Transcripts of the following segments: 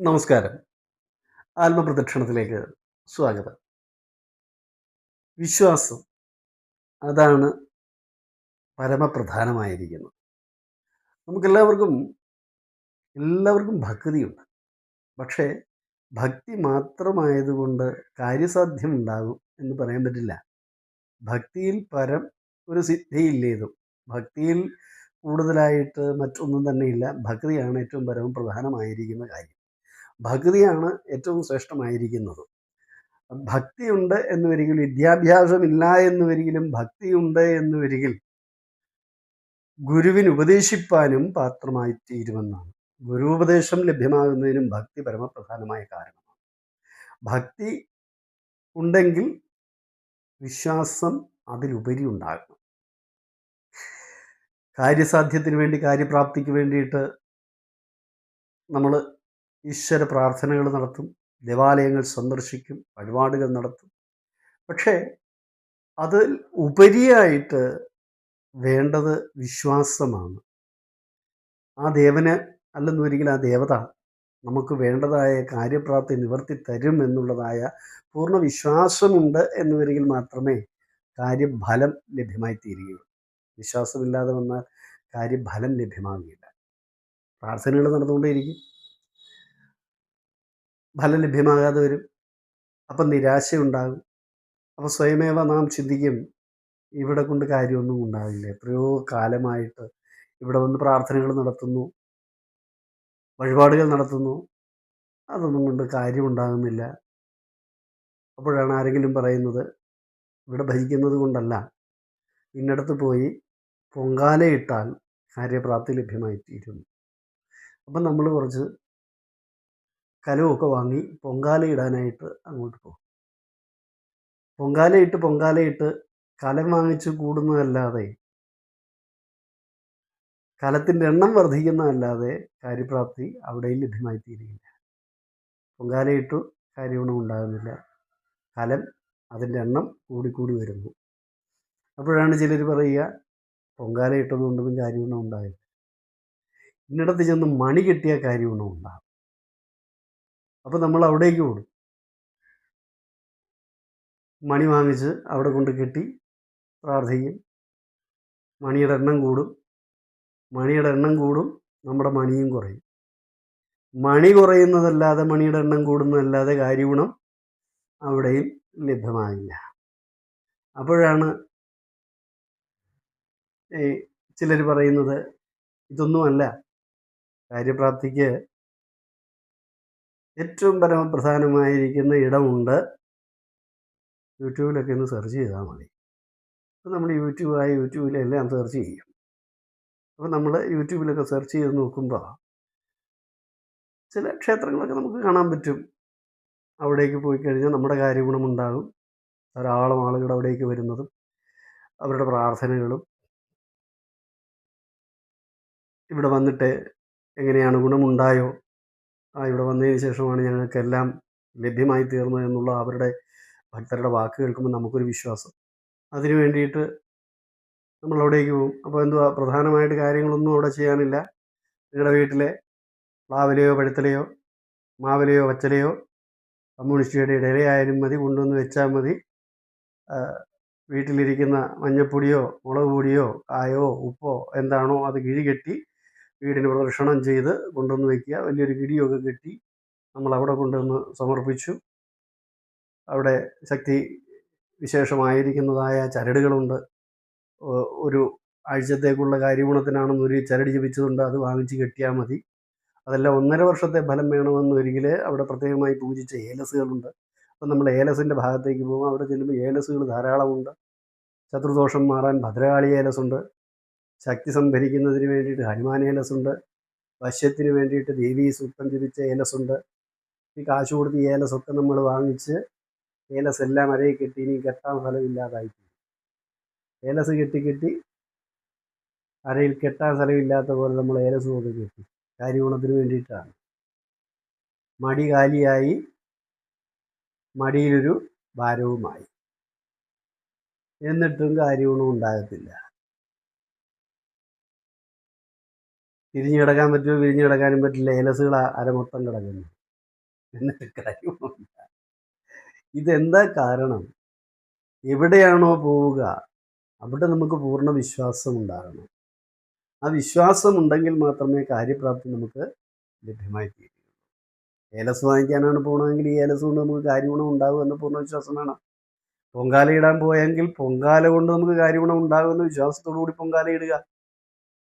നമസ്കാരം. ആത്മപ്രദക്ഷിണത്തിലേക്ക് സ്വാഗതം. വിശ്വാസം അതാണ് പരമപ്രധാനമായിരിക്കുന്നത്. നമുക്കെല്ലാവർക്കും എല്ലാവർക്കും ഭക്തിയുണ്ട്. പക്ഷേ ഭക്തി മാത്രമായതുകൊണ്ട് കാര്യസാധ്യം ഉണ്ടാകും എന്ന് പറയാൻ പറ്റില്ല. ഭക്തിയിൽ പരം ഒരു സിദ്ധിയില്ലേതും. ഭക്തിയിൽ കൂടുതലായിട്ട് മറ്റൊന്നും തന്നെയില്ല. ഭക്തിയാണ് ഏറ്റവും പരമപ്രധാനമായിരിക്കുന്ന കാര്യം. ഭക്തിയാണ് ഏറ്റവും ശ്രേഷ്ഠമായിരിക്കുന്നത്. ഭക്തിയുണ്ട് എന്ന് വരികിൽ വിദ്യാഭ്യാസമില്ല എന്ന് വരികിലും ഭക്തിയുണ്ട് എന്ന് വരികിൽ ഗുരുവിന് ഉപദേശിപ്പാനും പാത്രമായി തീരുമെന്നാണ്. ഗുരുപദേശം ലഭ്യമാകുന്നതിനും ഭക്തി പരമപ്രധാനമായ കാരണമാണ്. ഭക്തി ഉണ്ടെങ്കിൽ വിശ്വാസം അതിലുപരി ഉണ്ടാകണം. കാര്യസാധ്യത്തിന് വേണ്ടി കാര്യപ്രാപ്തിക്ക് വേണ്ടിയിട്ട് നമ്മൾ ഈശ്വര പ്രാർത്ഥനകൾ നടത്തും ദേവാലയങ്ങൾ സന്ദർശിക്കും വഴിപാടുകൾ നടത്തും. പക്ഷേ അതിൽ ഉപരിയായിട്ട് വേണ്ടത് വിശ്വാസമാണ്. ആ ദേവന് അല്ലെന്നൊരിക്കൽ ആ ദേവത നമുക്ക് വേണ്ടതായ കാര്യപ്രാപ്തി നിവർത്തി തരും എന്നുള്ളതായ പൂർണ വിശ്വാസമുണ്ട് എന്ന് വരികിൽ മാത്രമേ കാര്യഫലം ലഭ്യമായി തീരുകയുള്ളൂ വിശ്വാസമില്ലാതെ വന്നാൽ കാര്യഫലം ലഭ്യമാകുകയില്ല പ്രാർത്ഥനകൾ നടന്നുകൊണ്ടേയിരിക്കും. ഫലം ലഭ്യമാകാതെ വരും. അപ്പം നിരാശയുണ്ടാകും. അപ്പോൾ സ്വയമേവ നാം ചിന്തിക്കും ഇവിടെ കൊണ്ട് കാര്യമൊന്നും ഉണ്ടാകില്ല എത്രയോ കാലമായിട്ട് ഇവിടെ വന്ന് പ്രാർത്ഥനകൾ നടത്തുന്നു. വഴിപാടുകൾ നടത്തുന്നു. അതൊന്നും കൊണ്ട് കാര്യമുണ്ടാകുന്നില്ല അപ്പോഴാണ് ആരെങ്കിലും പറയുന്നത് ഇവിടെ ഭജിക്കുന്നത് കൊണ്ടല്ല. ഇന്നടത്ത് പോയി പൊങ്കാലയിട്ടാൽ കാര്യപ്രാപ്തി ലഭ്യമായി തീരുന്നു അപ്പം നമ്മൾ കുറച്ച് കലമൊക്കെ വാങ്ങി പൊങ്കാലയിടാനായിട്ട് അങ്ങോട്ട് പോകും. പൊങ്കാലയിട്ട് പൊങ്കാലയിട്ട് കലം വാങ്ങിച്ച് കൂടുന്നതല്ലാതെ കലത്തിന്റെ എണ്ണം വർദ്ധിക്കുന്നതല്ലാതെ കാര്യപ്രാപ്തി അവിടെയും ലഭ്യമായി തീരുകയില്ല പൊങ്കാലയിട്ടു കാര്യഗുണം ഉണ്ടാകുന്നില്ല. കലം അതിന്റെ എണ്ണം കൂടിക്കൂടി വരുന്നു. അപ്പോഴാണ് ചിലർ പറയുക പൊങ്കാല ഇട്ടതുകൊണ്ടൊന്നും കാര്യഗുണം ഉണ്ടാകില്ല ഇന്നിടത്ത് ചെന്ന് മണി കിട്ടിയാൽ കാര്യഗുണം ഉണ്ടാകും അപ്പോൾ നമ്മൾ അവിടേക്ക് ഓടും. മണി വാങ്ങിച്ച് അവിടെ കൊണ്ട് കെട്ടി പ്രാർത്ഥിക്കും. മണിയുടെ എണ്ണം കൂടും. മണിയുടെ എണ്ണം കൂടും നമ്മുടെ മണിയും കുറയും. മണി കുറയുന്നതല്ലാതെ മണിയുടെ എണ്ണം കൂടുന്നതല്ലാതെ കാര്യഗുണം അവിടെയും ലഭ്യമാകില്ല. അപ്പോഴാണ് ചിലർ പറയുന്നത് ഇതൊന്നുമല്ല കാര്യപ്രാപ്തിക്ക് ഏറ്റവും പരമപ്രധാനമായിരിക്കുന്ന ഇടമുണ്ട് യൂട്യൂബിലൊക്കെ ഒന്ന് സെർച്ച് ചെയ്താൽ മതി. അപ്പോൾ നമ്മൾ യൂട്യൂബായി യൂട്യൂബിലെല്ലാം സെർച്ച് ചെയ്യും. അപ്പോൾ നമ്മൾ യൂട്യൂബിലൊക്കെ സെർച്ച് ചെയ്ത് നോക്കുമ്പോൾ ചില ക്ഷേത്രങ്ങളൊക്കെ നമുക്ക് കാണാൻ പറ്റും. അവിടേക്ക് പോയി കഴിഞ്ഞാൽ നമ്മുടെ കാര്യഗുണമുണ്ടാകും. ധാരാളം ആളുകൾ അവിടേക്ക് വരുന്നതും അവരുടെ പ്രാർത്ഥനകളും ഇവിടെ വന്നിട്ട് എങ്ങനെയാണ് ഗുണമുണ്ടായോ ഇവിടെ വന്നതിന് ശേഷമാണ് ഞങ്ങൾക്കെല്ലാം ലഭ്യമായി തീർന്നത് എന്നുള്ള അവരുടെ ഭക്തരുടെ വാക്ക് കേൾക്കുമ്പോൾ നമുക്കൊരു വിശ്വാസം. അതിനു വേണ്ടിയിട്ട് നമ്മൾ അവിടേക്ക് പോകും. അപ്പോൾ എന്തുവാ പ്രധാനമായിട്ട് കാര്യങ്ങളൊന്നും അവിടെ ചെയ്യാനില്ല. നിങ്ങളുടെ വീട്ടിലെ പ്ലാവിലയോ പഴുത്തലയോ മാവിലയോ വച്ചലയോ കമ്മ്യൂണിസ്റ്റിയുടെ ഇടയിലായാലും മതി കൊണ്ടുവന്ന് വെച്ചാൽ മതി. വീട്ടിലിരിക്കുന്ന മഞ്ഞപ്പൊടിയോ മുളക് പൊടിയോ കായോ ഉപ്പോ എന്താണോ അത് കിഴി കെട്ടി വീടിന് പ്രദക്ഷിണം ചെയ്ത് കൊണ്ടുവന്ന് വയ്ക്കുക വലിയൊരു കിടിയൊക്കെ കെട്ടി നമ്മൾ അവിടെ കൊണ്ടുവന്ന് സമർപ്പിച്ചു. അവിടെ ശക്തി വിശേഷമായിരിക്കുന്നതായ ചരടുകളുണ്ട്. ഒരു ആഴ്ചത്തേക്കുള്ള കാര്യഗുണത്തിനാണെന്ന് ഒരു ചരട് ജപിച്ചതുണ്ട്. അത് വാങ്ങിച്ച് കെട്ടിയാൽ മതി. അതെല്ലാം ഒന്നര വർഷത്തെ ഫലം വേണമെന്ന് ഒരിക്കൽ അവിടെ പ്രത്യേകമായി പൂജിച്ച ഏലസുകളുണ്ട് അപ്പം നമ്മൾ ഏലസിന്റെ ഭാഗത്തേക്ക് പോകും. അവിടെ ചെല്ലുമ്പോൾ ഏലസുകൾ ധാരാളമുണ്ട്. ശത്രുദോഷം മാറാൻ ഭദ്രകാളി ഏലസുണ്ട് ശക്തി സംഭരിക്കുന്നതിന് വേണ്ടിയിട്ട് ഹനുമാൻ ഏലസുണ്ട്. വശ്യത്തിന് വേണ്ടിയിട്ട് ദേവി സൂക്തം ജപിച്ച ഏലസുണ്ട്. ഈ കാശ് കൊടുത്ത് ഏലസൊക്കെ നമ്മൾ വാങ്ങിച്ച് ഏലസ് എല്ലാം അരയിൽ കെട്ടി ഇനി കെട്ടാൻ സ്ഥലമില്ലാതായി ഏലസ് കെട്ടി കെട്ടി അരയിൽ കെട്ടാൻ സ്ഥലമില്ലാത്ത പോലെ നമ്മൾ ഏലസ് കൊണ്ട് കെട്ടി. കാര്യഗുണത്തിന് വേണ്ടിയിട്ടാണ്. മടി കാലിയായി മടിയിലൊരു ഭാരവുമായി. എന്നിട്ടും കാര്യഗുണം ഉണ്ടാകത്തില്ല. തിരിഞ്ഞു കിടക്കാൻ പറ്റുമോ വിരിഞ്ഞു കിടക്കാനും പറ്റില്ല ഏലസുകൾ അരമൊത്തം കിടക്കുന്നു. ഇതെന്താ കാരണം? എവിടെയാണോ പോവുക അവിടെ നമുക്ക് പൂർണ വിശ്വാസം ഉണ്ടാകണം. ആ വിശ്വാസം ഉണ്ടെങ്കിൽ മാത്രമേ കാര്യപ്രാപ്തി നമുക്ക് ലഭ്യമായി തീരുകയുള്ളൂ ഏലസ് വാങ്ങിക്കാനാണ് പോകണമെങ്കിൽ ഈ ഏലസ് കൊണ്ട് നമുക്ക് കാര്യഗുണം ഉണ്ടാകും എന്ന പൂർണ വിശ്വാസം വേണം. പൊങ്കാല ഇടാൻ പോയെങ്കിൽ പൊങ്കാല കൊണ്ട് നമുക്ക് കാര്യഗുണം ഉണ്ടാകുമെന്ന വിശ്വാസത്തോടു കൂടി പൊങ്കാല ഇടുക.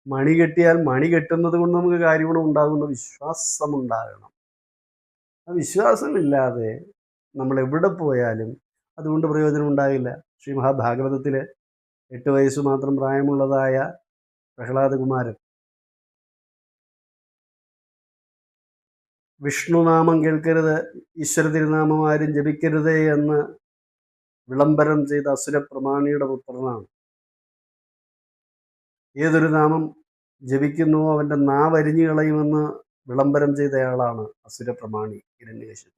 മണി കെട്ടിയാൽ മണി കെട്ടുന്നത് കൊണ്ട് നമുക്ക് കാര്യഗുണം ഉണ്ടാകുന്ന വിശ്വാസം ഉണ്ടാകണം ആ വിശ്വാസമില്ലാതെ നമ്മൾ എവിടെ പോയാലും അതുകൊണ്ട് പ്രയോജനം ഉണ്ടാകില്ല. ശ്രീ മഹാഭാഗവതത്തിൽ എട്ട് വയസ്സ് മാത്രം പ്രായമുള്ളതായ പ്രഹ്ലാദകുമാരൻ വിഷ്ണുനാമം കേൾക്കരുത് ഈശ്വര തിരുനാമം ആരും ജപിക്കരുതേ എന്ന് വിളംബരം ചെയ്ത അസുരപ്രമാണിയുടെ പുത്രനാണ്. ഏതൊരു നാമം ജപിക്കുന്നുവോ അവന്റെ നാവരിഞ്ഞു കളയുമെന്ന് വിളംബരം ചെയ്തയാളാണ് അസുരപ്രമാണി ഹിരണ്യകശിപു.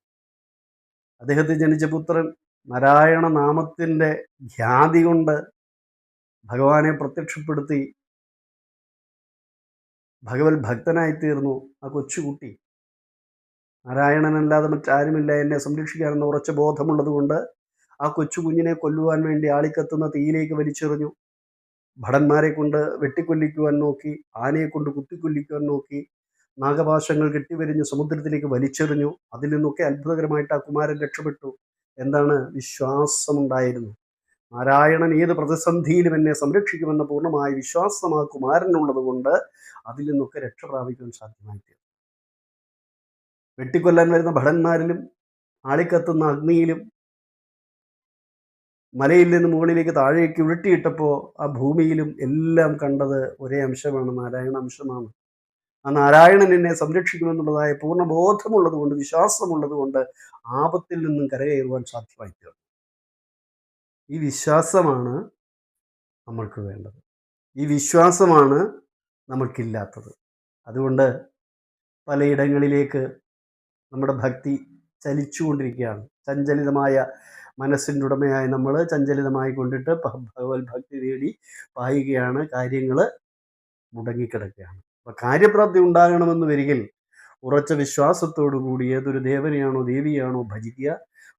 അദ്ദേഹത്തെ ജനിച്ച പുത്രൻ നാരായണ നാമത്തിന്റെ ഖ്യാതി കൊണ്ട് ഭഗവാനെ പ്രത്യക്ഷപ്പെടുത്തി ഭഗവത് ഭക്തനായിത്തീർന്നു ആ കൊച്ചുകുട്ടി. നാരായണനല്ലാതെ മറ്റാരുമില്ല എന്നെ സംരക്ഷിക്കാനെന്ന ഉറച്ച ബോധമുള്ളതുകൊണ്ട് ആ കൊച്ചു കുഞ്ഞിനെ കൊല്ലുവാൻ വേണ്ടി ആളിക്കത്തുന്ന തീയിലേക്ക് വലിച്ചെറിഞ്ഞു. ഭടന്മാരെ കൊണ്ട് വെട്ടിക്കൊല്ലിക്കുവാൻ നോക്കി ആനയെ കൊണ്ട് കുത്തിക്കൊല്ലിക്കുവാൻ നോക്കി നാഗപാശങ്ങൾ കെട്ടിവരിഞ്ഞ് സമുദ്രത്തിലേക്ക് വലിച്ചെറിഞ്ഞു അതിൽ നിന്നൊക്കെ അത്ഭുതകരമായിട്ട് ആ കുമാരൻ രക്ഷപ്പെട്ടു. എന്താണ് വിശ്വാസമുണ്ടായിരുന്നു? നാരായണൻ ഏത് പ്രതിസന്ധിയിലും എന്നെ സംരക്ഷിക്കുമെന്ന പൂർണമായ വിശ്വാസം ആ കുമാരനുള്ളത് കൊണ്ട് അതിൽ നിന്നൊക്കെ രക്ഷ പ്രാപിക്കാൻ സാധ്യമായി തീർന്നു വെട്ടിക്കൊല്ലാൻ വരുന്ന ഭടന്മാരിലും ആളിക്കത്തുന്ന അഗ്നിയിലും മലയിൽ നിന്ന് മുകളിലേക്ക് താഴേക്ക് ഉരുട്ടിയിട്ടപ്പോൾ ആ ഭൂമിയിലും എല്ലാം കണ്ടത് ഒരേ അംശമാണ് നാരായണ അംശമാണ്. ആ നാരായണൻ എന്നെ സംരക്ഷിക്കുമെന്നുള്ളതായ പൂർണ ബോധമുള്ളത് കൊണ്ട് വിശ്വാസമുള്ളത് കൊണ്ട് ആപത്തിൽ നിന്നും കരകയറുവാൻ സാധ്യമായി ഈ വിശ്വാസമാണ് നമ്മൾക്ക് വേണ്ടത്. ഈ വിശ്വാസമാണ് നമ്മൾക്കില്ലാത്തത്. അതുകൊണ്ട് പലയിടങ്ങളിലേക്ക് നമ്മുടെ ഭക്തി ചലിച്ചുകൊണ്ടിരിക്കുകയാണ്. ചഞ്ചലിതമായ മനസ്സിന്റെ ഉടമയായി നമ്മൾ ചഞ്ചലിതമായി കൊണ്ടിട്ട് ഭഗവത് ഭക്തി തേടി പായുകയാണ്. കാര്യങ്ങൾ മുടങ്ങിക്കിടക്കുകയാണ്. അപ്പോൾ കാര്യപ്രാപ്തി ഉണ്ടാകണമെന്ന് വരികിൽ ഉറച്ച വിശ്വാസത്തോടു കൂടി ഏതൊരു ദേവനെയാണോ ദേവിയാണോ ഭജിക്കുക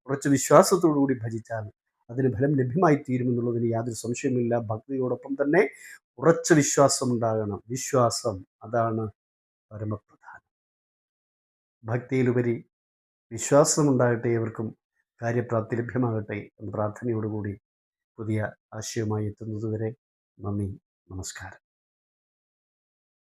ഉറച്ച വിശ്വാസത്തോടു കൂടി ഭജിച്ചാൽ അതിന് ഫലം ലഭ്യമായി തീരുമെന്നുള്ളതിന് യാതൊരു സംശയമില്ല ഭക്തിയോടൊപ്പം തന്നെ ഉറച്ച വിശ്വാസം ഉണ്ടാകണം. വിശ്വാസം അതാണ് പരമപ്രധാനം. ഭക്തിയിലുപരി വിശ്വാസമുണ്ടാകട്ടെ ഏവർക്കും. കാര്യപ്രാപ്തി ലഭ്യമാകട്ടെ എന്ന പ്രാർത്ഥനയോടുകൂടി പുതിയ ആശയവുമായി എത്തുന്നതുവരെ നന്ദി നമസ്കാരം.